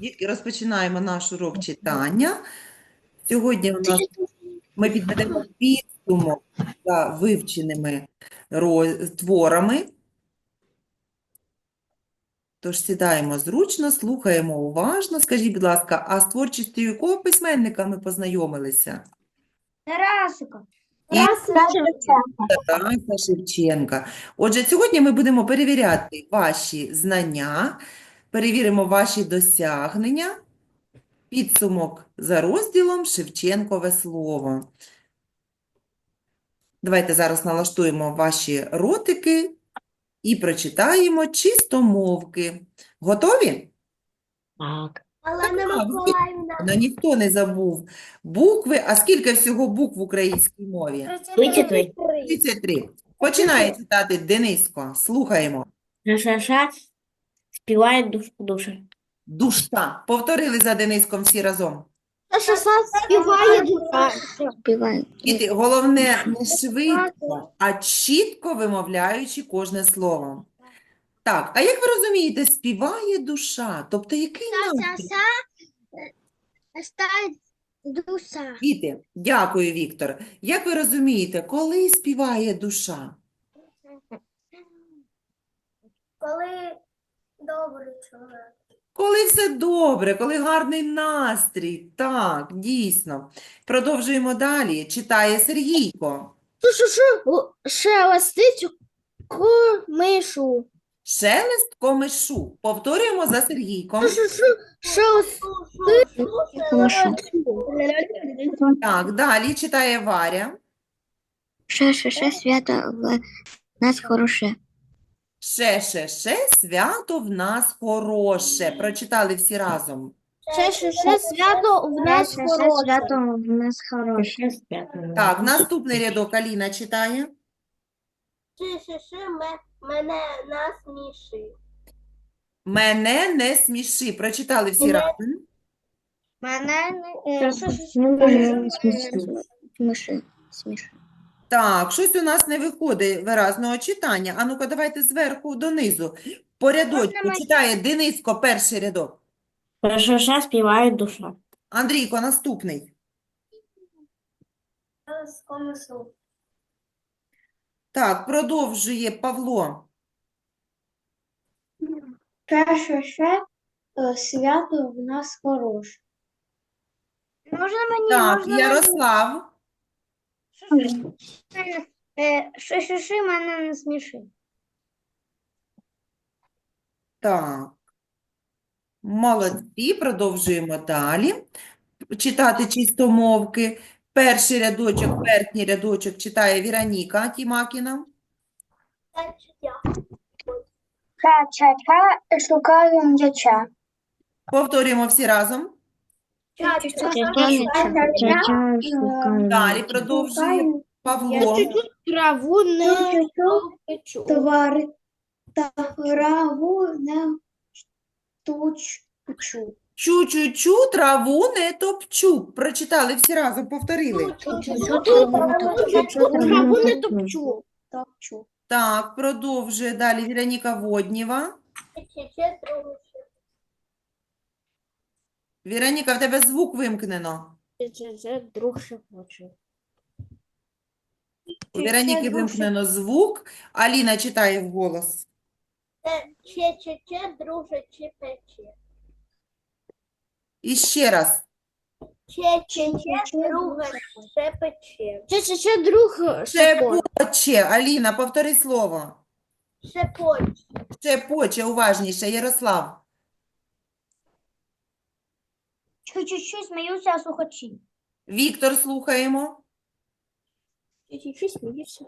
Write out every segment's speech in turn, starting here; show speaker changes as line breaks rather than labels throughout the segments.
Дітки, розпочинаємо наш урок читання. Сьогодні у нас ми підведемо підсумок за вивченими роз- творами. Тож сідаємо зручно, слухаємо уважно. Скажіть, будь ласка, а з творчістю якого письменника ми познайомилися?
Тарасика.
Тараса Шевченка. Отже, сьогодні ми будемо перевіряти ваші знання, перевіримо ваші досягнення. Підсумок за розділом Шевченкове слово. Давайте зараз налаштуємо ваші ротики і прочитаємо чистомовки. Готові?
Так.
Олена
Так,
Миколаївна.
Ну, ніхто не забув букви. А скільки всього букв в українській мові?
33.
33. Починає читати Дениско. Слухаємо.
Співає душ, душа.
Душа. Повторили за Дениском всі разом.
співає душа.
Співає.
Діти, головне не швидко, а чітко вимовляючи кожне слово. Так, а як ви розумієте, співає душа? Тобто який настрій?
Душа.
Діти, дякую, Віктор. Як ви розумієте, коли співає душа?
Коли добрий чоловік.
Коли все добре, коли гарний настрій. Так, дійсно. Продовжуємо далі. Читає Сергійко.
Шелестить мишу.
Шелест комишу. Повторюємо за Сергійком. Так, далі читає Варя.
Ше, ше, ше, свято в нас хороше.
Ше, ше, ше, свято в нас хороше. Прочитали всі разом.
Ще, ще, ще свято в нас хороше.
свято в нас хороше.
Так, наступний рядок Аліна читає.
Ще, ще, ще ме- мене насміши.
Мене не сміши. Прочитали всі разом.
Мене
Сміши, сміши.
Так, щось у нас не виходить виразного читання. А ну-ка, давайте зверху донизу. По рядочку читає Дениско перший рядок.
Ше, співає душа.
Андрійко наступний. Так, продовжує Павло.
Ще, ще, свято в нас хороше. Можна мені,
Так,
можна мені?
Ярослав.
Ще мене не сміши.
Так. Молодці, продовжуємо далі. Читати чистомовки. Перший рядочок, верхній рядочок читає Віроніка Тімакіна.
Ча-ча-ча, шукаю м'яча.
Повторюємо всі разом. Далі продовжує Павло.
Траву не товари та траву не тучу.
Чу-чу-чу, траву не топчу. Прочитали всі разом, повторили.
Траву не топчу.
Так, продовжує далі Віроніка Воднєва. Віроніка, в тебе звук вимкнено.
Друг ще хоче.
У Вероніки вимкнено звук. Аліна читає вголос.
Че, че, че, друже, че, пече.
І ще раз.
Че, че, че, друге, ще пече. Че, че, че, друг,
Шепоче. Аліна, повтори слово.
Шепоче.
Шепоче, уважніше. Ярослав.
Чуть-чуть сміються слухачі.
Віктор, слухаємо.
Чуть-чуть сміються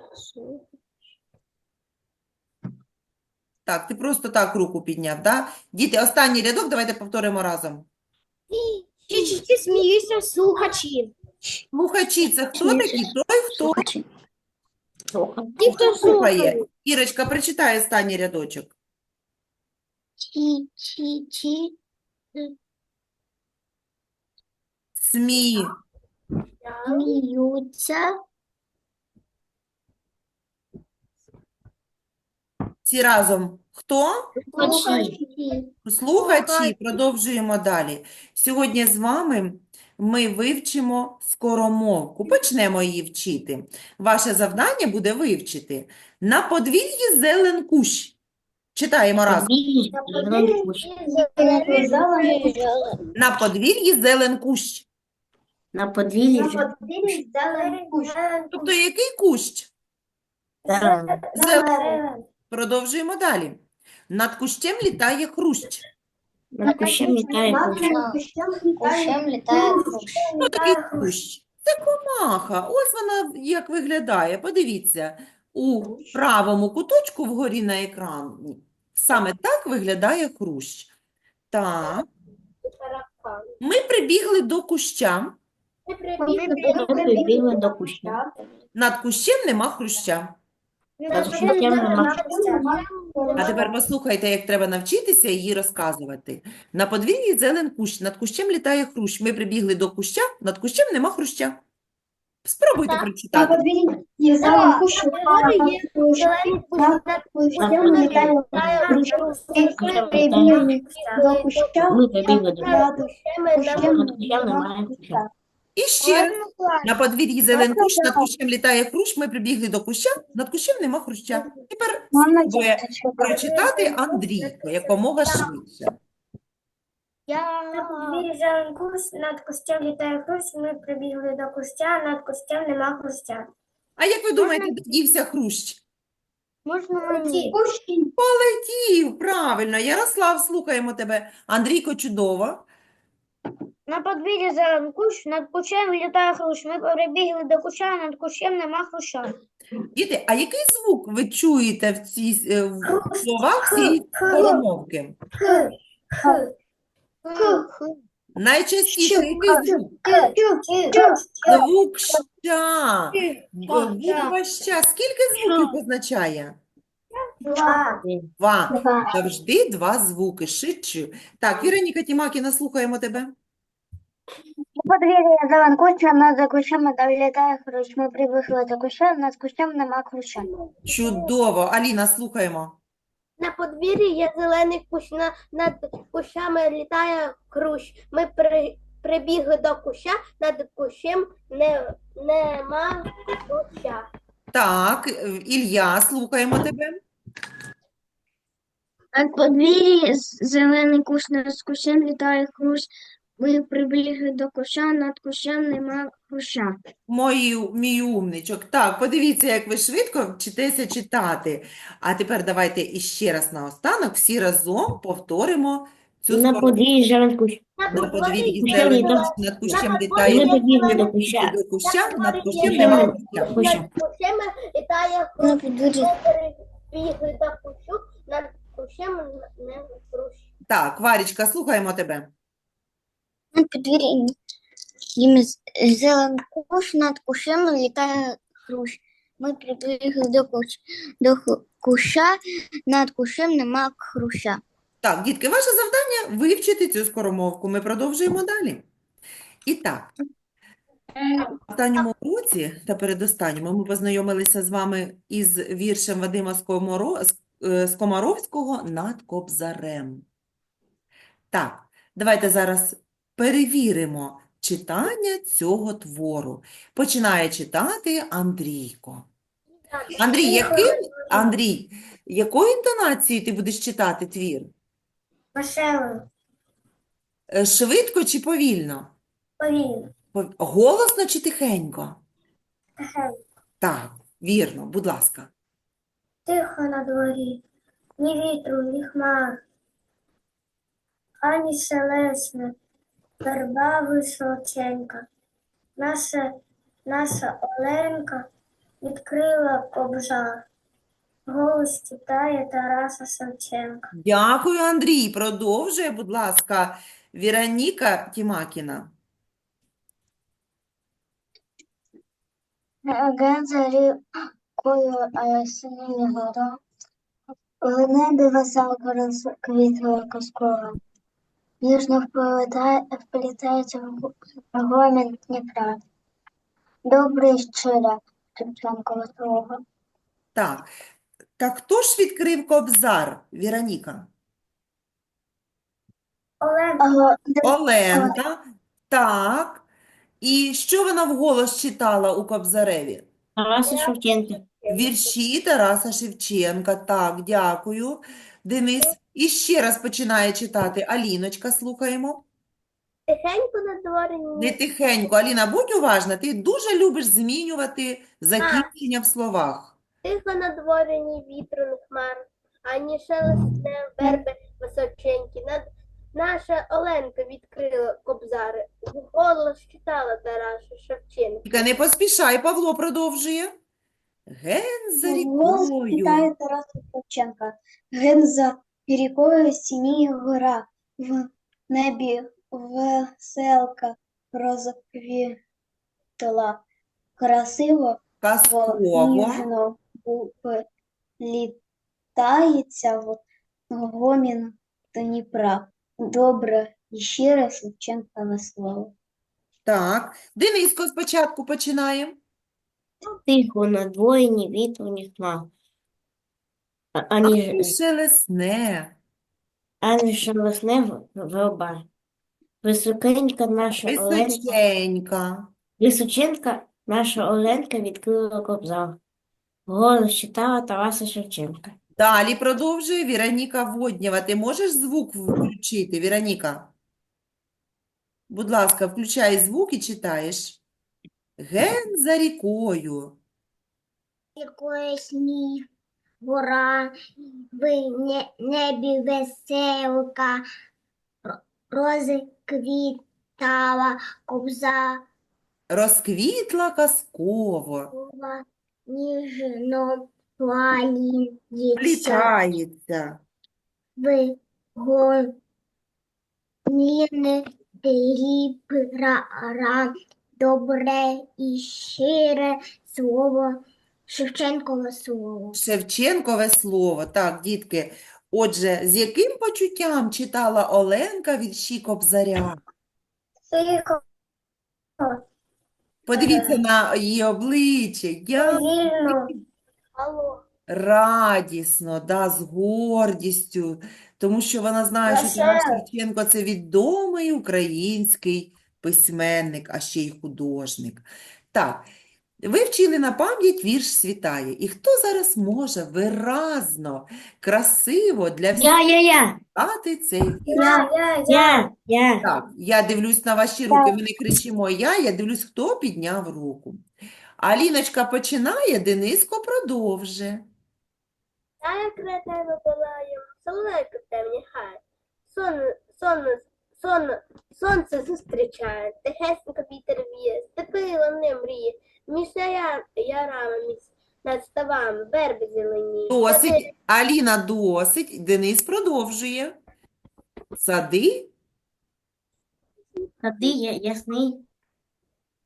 Так, ти просто так руку підняв, да? Діти, останній рядок давайте повторимо разом.
Чуть-чуть сміються слухачі.
Слухачі, це хто такі? Той, хто
Ті, хто
слухає. Ірочка, прочитай останній рядочок.
Чі, чі, чі.
Смі.
Сміються.
Всі разом. Хто?
Слухачі.
Слухачі, продовжуємо далі. Сьогодні з вами ми вивчимо скоромовку. Почнемо її вчити. Ваше завдання буде вивчити на подвір'ї зелен кущ. Читаємо разом. На подвір'ї зелен кущ.
На подвір'ї
Тобто який кущ? Зелений. Продовжуємо далі. Над кущем літає хрущ.
над кущем літає кущ.
Кущем літає
Що такий кущ? Це комаха. Ось вона як виглядає. Подивіться, у правому куточку вгорі на екрані. Саме так виглядає хрущ. Так, ми прибігли до куща.
Прибігли до куща.
Над кущем нема хруща. А тепер послухайте, як треба навчитися її розказувати. На подвір'ї зелен кущ, над кущем літає хрущ. Ми прибігли до куща, над кущем нема хруща. Спробуйте прочитати.
Ми прибігли до над кущем немає куща.
І ще раз. На подвір'ї зелен кущ, над кущем літає хрущ. Ми прибігли до куща, над кущем нема хруща. Тепер спробує прочитати Андрійко якомога швидше.
На подвір'ї зелен кущ, над кустем літає хрущ, ми прибігли до кустя, над кустем нема хруща.
А як ви думаєте, де дівся хрущ?
Можна мені?
Полетів, правильно. Ярослав, слухаємо тебе. Андрійко, чудово.
На подвір'ї зелен кущ, над кущем літає хрущ, ми прибігли до куща, над кущем нема хруща.
Діти, а який звук ви чуєте в цій е, в словах цієї скоромовки? Найчастіше який звук? Звук ща. Буква ща. Скільки звуків позначає? Два. Завжди два звуки. Шичу. Так, Віроніка Тімакіна, слухаємо тебе.
Подвір'я зелен кущ, над кущем літає хрущ. Ми прибігли до куща, над кущем нема хруща.
Чудово. Аліна, слухаємо.
На подвір'ї є зелений кущ, на, над кущами літає хрущ. Ми при, прибігли до куща, над кущем не, нема хруща.
Так, Ілля, слухаємо тебе.
Над подвір'ї зелений кущ, над кущем літає хрущ. Ми прибігли до куща, над кущем нема хруща.
Мої, мій умничок. Так, подивіться, як ви швидко вчитеся читати. А тепер давайте іще раз наостанок всі разом повторимо цю
На подвір'ї зелений кущ.
На подвір'ї
Кущем
зелен
літає-
кущ, над кущем
Ми
літає
до куща.
до куща, над кущем нема куща.
куща.
Над кущем літає
На подвір'ї
Ми прибігли до кущу, над кущем не хрущ.
Так, Варічка, слухаємо тебе.
На подвір'ї їм зелений кущ, над кущем літає хрущ. Ми прибігли до кущ, до куща, над кущем нема хруща.
Так, дітки, ваше завдання вивчити цю скоромовку. Ми продовжуємо далі. І так, в останньому уроці та передостанньому ми познайомилися з вами із віршем Вадима е, Скомаровського «Над Кобзарем». Так, давайте зараз перевіримо читання цього твору. Починає читати Андрійко. Андрій, яким... Андрій, якою інтонацією ти будеш читати твір?
Веселою,
Е, Швидко чи повільно?
повільно,
Голосно чи тихенько?
тихенько.
Так, вірно, будь ласка.
Тихо на дворі, ні вітру, ні хмар, ані селесне, верба височенька. Наша, наша Оленка відкрила кобжар. Голос читає Тараса Шевченка.
Дякую, Андрій. Продовжує, будь ласка, Віроніка Тімакіна.
Генза рікою синіє гора. В небі веселка розквітла коскора. Ніжно вплітає- вплітається в гомін Дніпра. Добре щире Шевченкова слова.
Так, Так хто ж відкрив кобзар, Віроніка?
Ага,
Оленка. Так. І що вона вголос читала у Кобзареві?
Тараса Шевченка.
Вірші Тараса Шевченка. Так, дякую. Денис. І ще раз починає читати. Аліночка, слухаємо.
Тихенько на дворі
Не тихенько. Аліна, будь уважна. Ти дуже любиш змінювати закінчення в словах.
Тихо на дворі ні вітру, ні хмар, ані шелесне верби височенькі. Над... Наша Оленка відкрила кобзари, голос читала Тараса Шевченка.
Тільки не поспішай, Павло продовжує. Ген за
Голос
рікою.
читає Тарас Шевченка. Ген за рікою сініє гора, в небі веселка розквітла. Красиво
Казково.
ніжно літається в гомін Дніпра. Добре і щире Шевченкове слово.
Так. Дениско спочатку починає.
Тихо на дворі, ні вітру, ні хмар. А- Ані,
Ані шелесне.
ані шелесне в- верба. Високенька наша Оленка,
Височенька.
Височенка наша Оленка відкрила кобзар. Голос читала Тараса Шевченка.
Далі продовжує Віроніка Воднєва. Ти можеш звук включити, Віроніка? Будь ласка, включай звук і читаєш. Ген за рікою.
Якої сніг, гора, в небі веселка, розквітала кобза,
Розквітла казково.
Ніжно планіється
Плітається.
в гоміни Дніпра. Добре і щире слово, Шевченкове слово.
Шевченкове слово. Так, дітки. Отже, з яким почуттям читала Оленка вірші Кобзаря?
Тихо,
Подивіться на її обличчя.
Вільно,
радісно, да, з гордістю, тому що вона знає, що Тарас Шевченко – це відомий український письменник, а ще й художник. Так, ви вчили на пам'ять вірш «Світає». І хто зараз може виразно, красиво для всіх
Я, я, я,
читати цей вірш?
я, я, я.
Так, я дивлюсь на ваші руки, ми не кричимо «я», я дивлюсь, хто підняв руку. Аліночка починає, Дениско продовжує.
та як на тебе палає, соловейко в темні хай. Сон, сон, сон, сонце зустрічає, тихесенько вітер віє, степи лани мріє, між я, ярами, між над ставами, верби зелені.
Досить, Аліна, досить. Денис продовжує. Сади,
Сади я- ясний,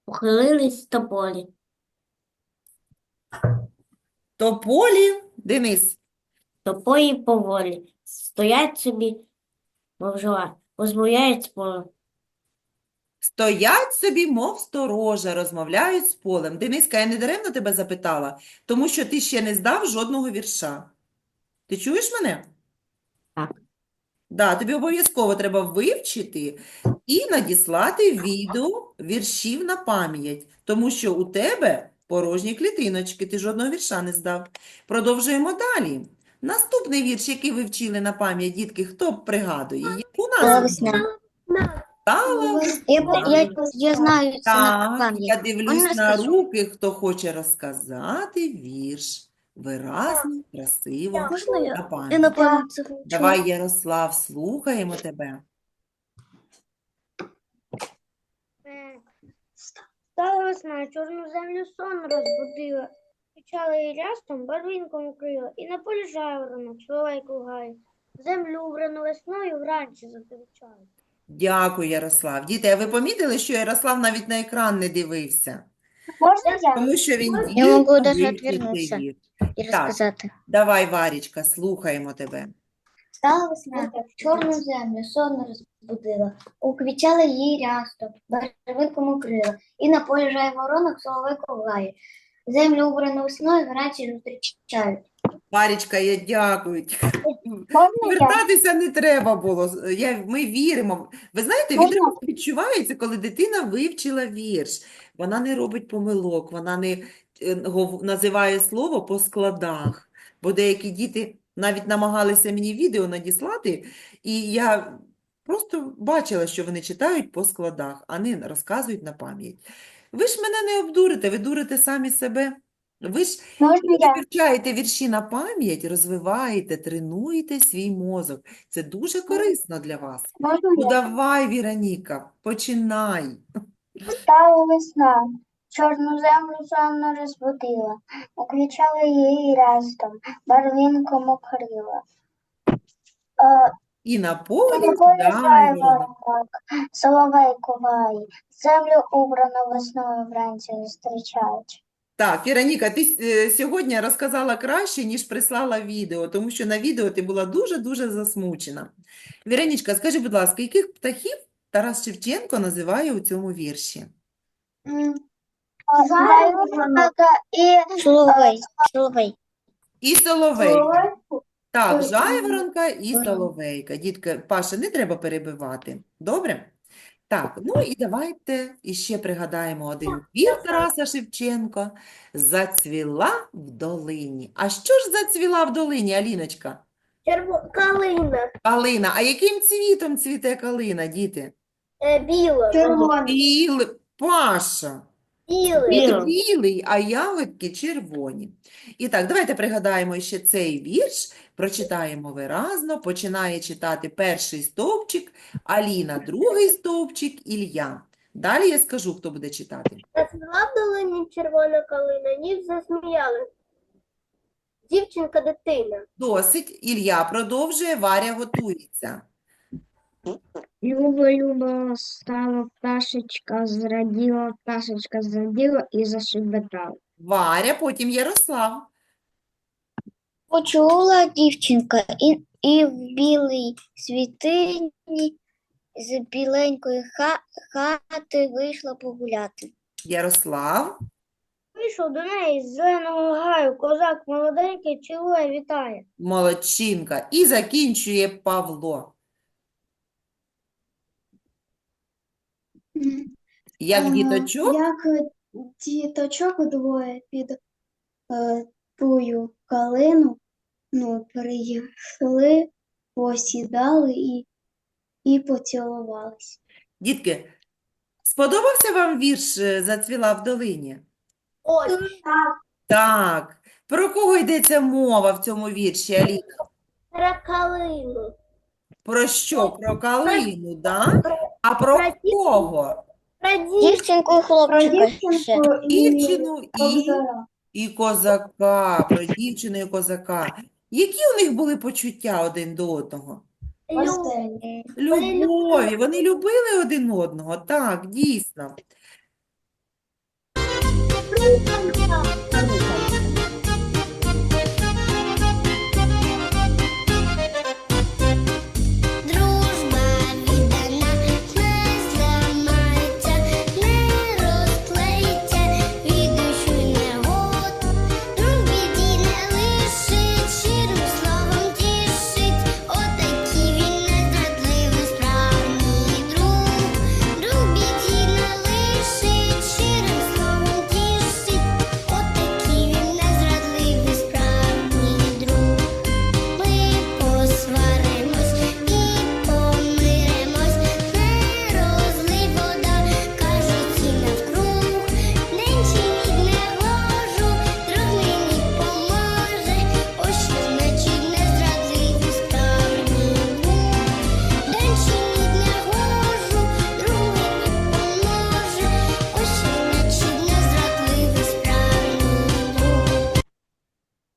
ухилились тополі.
тополі, Денис,
Топої поволі, стоять собі, мов жила, розмовляють з полем.
стоять собі, мов сторожа, розмовляють з полем. Дениска, я не даремно тебе запитала, тому що ти ще не здав жодного вірша. Ти чуєш мене?
Так.
Да, тобі обов'язково треба вивчити і надіслати відео віршів на пам'ять, тому що у тебе порожні клітиночки, ти жодного вірша не здав. Продовжуємо далі. Наступний вірш, який ви вчили на пам'ять, дітки, хто пригадує? Яку назву?
На,
Стала
Я, я, я знаю це на
Так,
пам'ять.
я дивлюсь на руки, хто хоче розказати вірш. Виразно, красиво,
Можна я?
на
Я
пам'ять.
на пам'ять це.
Давай, Ярослав, слухаємо тебе.
Стала весна, чорну землю сон розбудила, Кричала і рястом, барвінком укрила, і на полі жайворонок, соловейку гає. Землю убрану весною вранці зативчає.
Дякую, Ярослав. Діти, а ви помітили, що Ярослав навіть на екран не дивився?
Можна я?
Тому що він
Я можу
цей
відвернутися. І
Так.
розказати.
Давай, Варічка, слухаємо тебе.
Стала весна, чорну землю сон розбудила, уквічала її рястом, барвинком укрила, і на полі жайворонок соловейко лає. Землю убрану весною вранці зустрічають.
Варічка, я дякую. Вертатися не треба було. Я, ми віримо. Ви знаєте, відразу відчувається, коли дитина вивчила вірш. Вона не робить помилок, вона не е, називає слово по складах. Бо деякі діти навіть намагалися мені відео надіслати, і я просто бачила, що вони читають по складах, а не розказують на пам'ять. Ви ж мене не обдурите, ви дурите самі себе. Ви ж
Можна я?
вивчаєте вірші на пам'ять, розвиваєте, тренуєте свій мозок. Це дуже корисно для вас.
Можна
Ну
я?
давай, Віроніка, починай.
Стала весна, чорну землю сонно розбудила, уквічала її рястом, барвінком укрила. Е,
І на полі
соловей куває, землю убрану весною вранці зустрічають.
Так, Віроніка, ти е, сьогодні розказала краще, ніж прислала відео, тому що на відео ти була дуже-дуже засмучена. Віронічка, скажи, будь ласка, яких птахів Тарас Шевченко називає у цьому вірші?
Жайворонок і
Соловей, соловей.
І соловейка. Так, жайворонка і соловейка. Дітка, Паша, не треба перебивати. Добре? Так, ну і давайте іще пригадаємо один вір Тараса Шевченка. Зацвіла в долині. А що ж зацвіла в долині, Аліночка?
Черво... Калина.
Калина. А яким цвітом цвіте калина, діти?
Е, біла.
Білий. Паша.
Білий.
Білий, а ягодки червоні. І так, давайте пригадаємо ще цей вірш, прочитаємо виразно. Починає читати перший стовпчик, Аліна, другий стовпчик, Ілля. Далі я скажу, хто буде читати.
Зацвіла в долині червона калина, ніж засміяли. Дівчинка дитина.
Досить. Ілля продовжує, Варя готується.
Люба, люба стала пташечка, зраділа, пташечка зраділа і зашебетала.
Варя, потім Ярослав.
Почула дівчинка і, і в білій світині з біленької ха, хати вийшла погуляти.
Ярослав.
Вийшов до неї з зеленого гаю, козак молоденький, цілує, вітає.
Молодчинка. І закінчує Павло. Як
Ага,
діточок,
Як е, діточок двоє під е, тую калину, ну, прийшли, посідали і, і поцілувались.
Дітки, сподобався вам вірш е, «Зацвіла в долині»?
Ось.
Так. Про кого йдеться мова в цьому вірші, Аліна?
Про калину.
Про що? Про калину, да? А про
Про
кого?
Про дівчинку.
І
Про
хлопчика
дівчинку і
Дівчину і,
кобзара.
І козака. Про дівчину і козака. Які у них були почуття один до одного?
Постелі.
Любові. Вони любили один одного. Так, дійсно.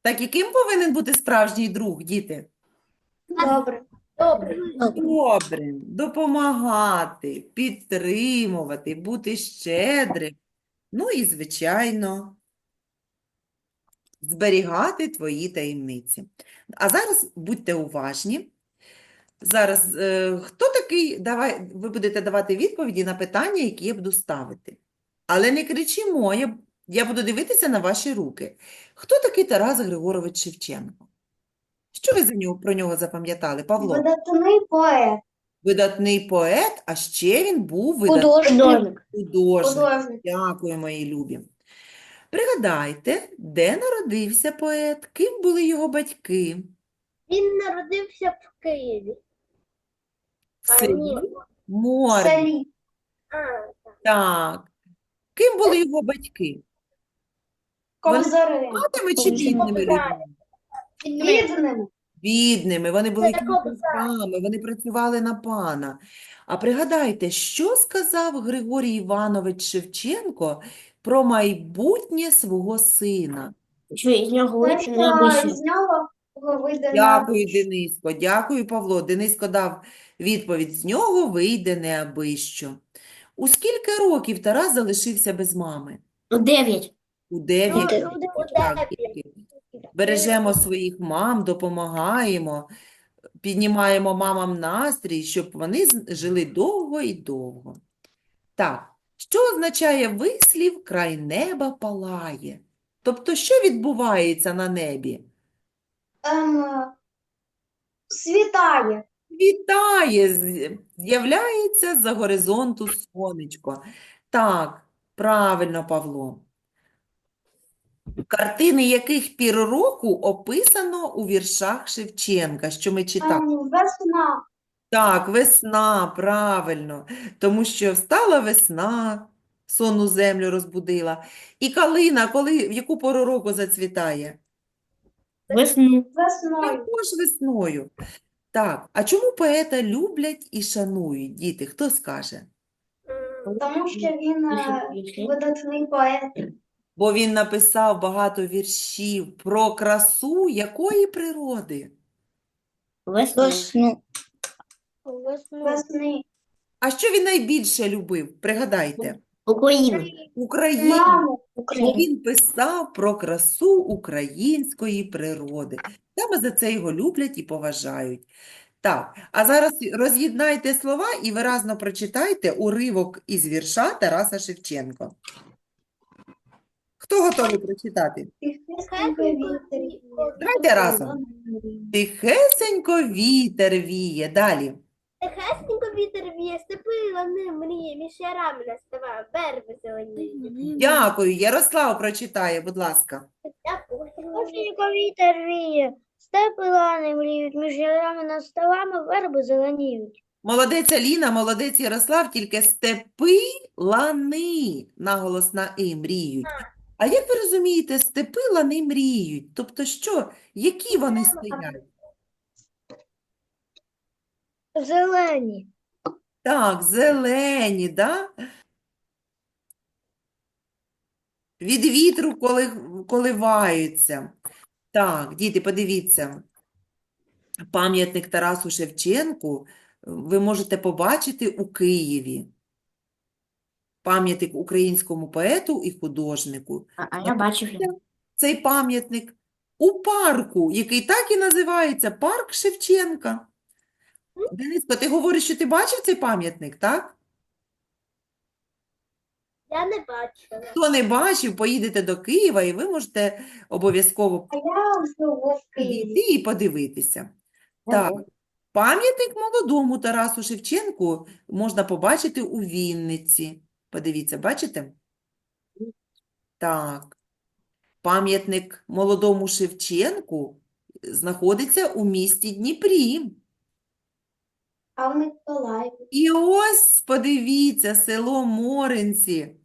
Так яким повинен бути справжній друг, діти?
Добре.
Добре.
Добре, допомагати, підтримувати, бути щедрим. Ну і, звичайно, зберігати твої таємниці. А зараз будьте уважні. Зараз е, хто такий? Давай, ви будете давати відповіді на питання, які я буду ставити. Але не кричимо, я Я буду дивитися на ваші руки. Хто такий Тарас Григорович Шевченко? Що ви за нього, про нього запам'ятали, Павло?
Видатний поет,
Видатний поет, а ще він був видатний
Художник.
художник.
художник.
Дякую, мої любі. Пригадайте, де народився поет, ким були його батьки?
Він народився в Києві.
В селі
ні.
В селі.
А,
Так. Ким були його батьки?
Ковзари.
Багатими чи бідними людьми?
Бідним.
Бідними, вони були князьками, вони працювали на пана. А пригадайте, що сказав Григорій Іванович Шевченко про майбутнє свого сина?
Що із нього
з нього вийде
Дякую. Дениско, дякую, Павло. Дениско дав відповідь, з нього вийде неабищо. У скільки років Тарас залишився без мами?
Дев'ять.
У 9
Ну, у
Так,
дев'ять.
Бережемо своїх мам, допомагаємо, піднімаємо мамам настрій, щоб вони жили довго і довго. Так, що означає вислів «край неба палає»? Тобто, що відбувається на небі?
Ем, світає.
Вітає, з'являється з-за горизонту сонечко. Так, правильно, Павло. Картини яких пір року описано у віршах Шевченка, що ми читали?
Весна.
Так, весна, правильно. Тому що встала весна, сонну землю розбудила. І калина, коли, в яку пору року зацвітає?
Весну.
Весною.
Також весною. Так, а чому поета люблять і шанують? Діти, хто скаже?
Тому що він е, видатний поет.
Бо він написав багато віршів про красу якої природи?
Весну.
Весну.
Весни.
А що він найбільше любив? Пригадайте. Україну.
Маму.
Бо він писав про красу української природи. Саме за це його люблять і поважають. Так, а зараз роз'єднайте слова і виразно прочитайте уривок із вірша Тараса Шевченко. Хто готовий прочитати?
Тихесенько вітер.
Давайте разом. Тихесенько вітер віє. Далі.
Тихесенько вітер віє, степи лани мріє, між ярами настава, верби зеленіє.
Дякую. Ярослав прочитає, будь ласка.
Осінько вітер віє, степи лани мріють, між ярами над ставами верби зеленіють.
Молодець Аліна, молодець Ярослав, тільки степи лани, наголос на і мріють. А як ви розумієте, степи лани мріють? Тобто що? Які вони стоять?
Зелені.
Так, зелені, да? Від вітру коли, коливаються. Так, діти, подивіться. Пам'ятник Тарасу Шевченку ви можете побачити у Києві. Пам'ятник українському поету і художнику.
А, а я бачив його.
Цей пам'ятник у парку, який так і називається Парк Шевченка. Дениско, ти говориш, що ти бачив цей пам'ятник, так?
Я не бачила.
Хто не бачив, поїдете до Києва і ви можете обов'язково
А я живу в Києві.
і подивитися. Так, пам'ятник молодому Тарасу Шевченку можна побачити у Вінниці. Подивіться, бачите? Так. Пам'ятник молодому Шевченку знаходиться у місті Дніпрі.
А в Миколаєві.
І ось, подивіться, село Моринці,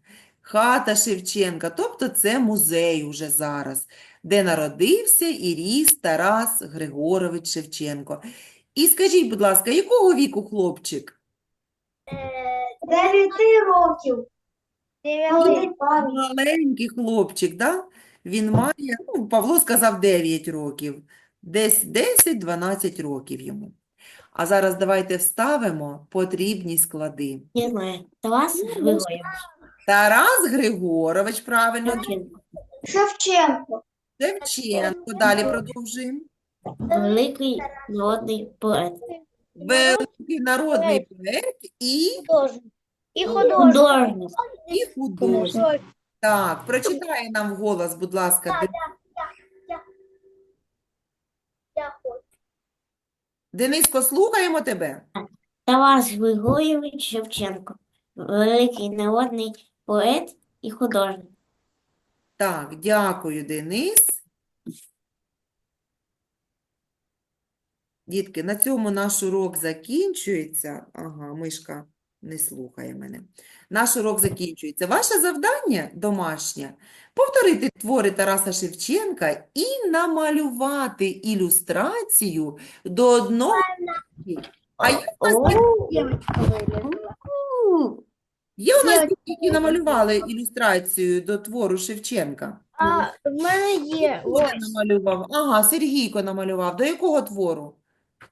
хата Шевченка, тобто це музей уже зараз, де народився і ріс Тарас Григорович Шевченко. І скажіть, будь ласка, якого віку хлопчик?
Е,
Дев'яти років. Молодий пам'ять.
Маленький хлопчик, да? Він має, ну, Павло сказав 9 років, десь 10-12 років йому. А зараз давайте вставимо потрібні склади.
Не знаю. Тарас Григорьович.
Тарас Григорович, правильно,
Шевченко.
Шевченко.
Шевченко. Далі продовжуємо.
Великий народний поет.
Великий народний поет і,
Художник. І художник.
І художник. Так, прочитай нам вголос, будь ласка.
Так,
Де-
Дякую.
Дениско, слухаємо тебе.
Тарас Григорійович Шевченко, великий народний поет і художник.
Так, дякую, Денис. Дітки, на цьому наш урок закінчується. Ага, мишка не слухає мене. Наш урок закінчується. Ваше завдання домашнє – повторити твори Тараса Шевченка і намалювати ілюстрацію до одного. А є у нас
У,
Є у нас дітки, які намалювали ілюстрацію до твору Шевченка?
А в мене є ось
намалював? Ага, Сергійко намалював. До якого твору?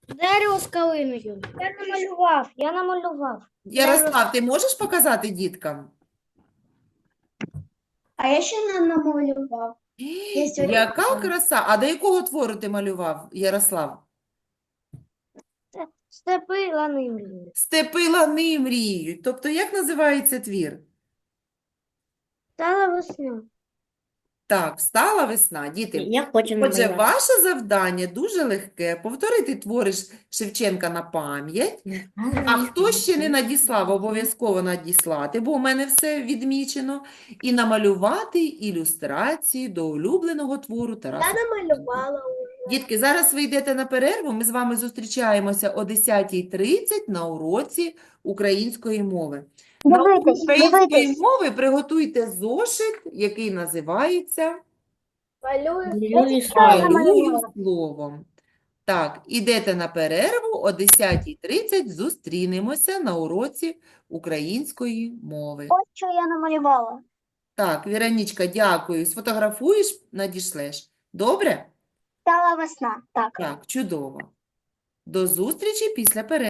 Дерево з калиною. Я намалював, я намалював.
Ярослав, ти можеш показати діткам?
А я ще не намалював. Я сьогодні
Яка краса! А до якого твору ти малював, Ярослав?
Степи лани мрії.
Степи лани мріють. Тобто, як називається твір?
Стала весна.
Так, встала весна. Діти,
Я хочу
Отже,
намалювати.
ваше завдання дуже легке – повторити твори Ш- Шевченка на пам'ять. А хто ще не надіслав, обов'язково надіслати, бо у мене все відмічено. І намалювати ілюстрації до улюбленого твору Тараса.
Я намалювала.
Дітки, зараз ви йдете на перерву. Ми з вами зустрічаємося о 10.30 на уроці української мови.
Дивитесь,
української мови приготуйте зошит, який називається. Малюю словом. Так, ідете на перерву о 10.30 зустрінемося на уроці української мови.
Ось що я намалювала.
Так, Віронічка, дякую. Сфотографуєш, надішлеш. Добре?
Стала весна. Так.
Так, чудово. До зустрічі після перерви.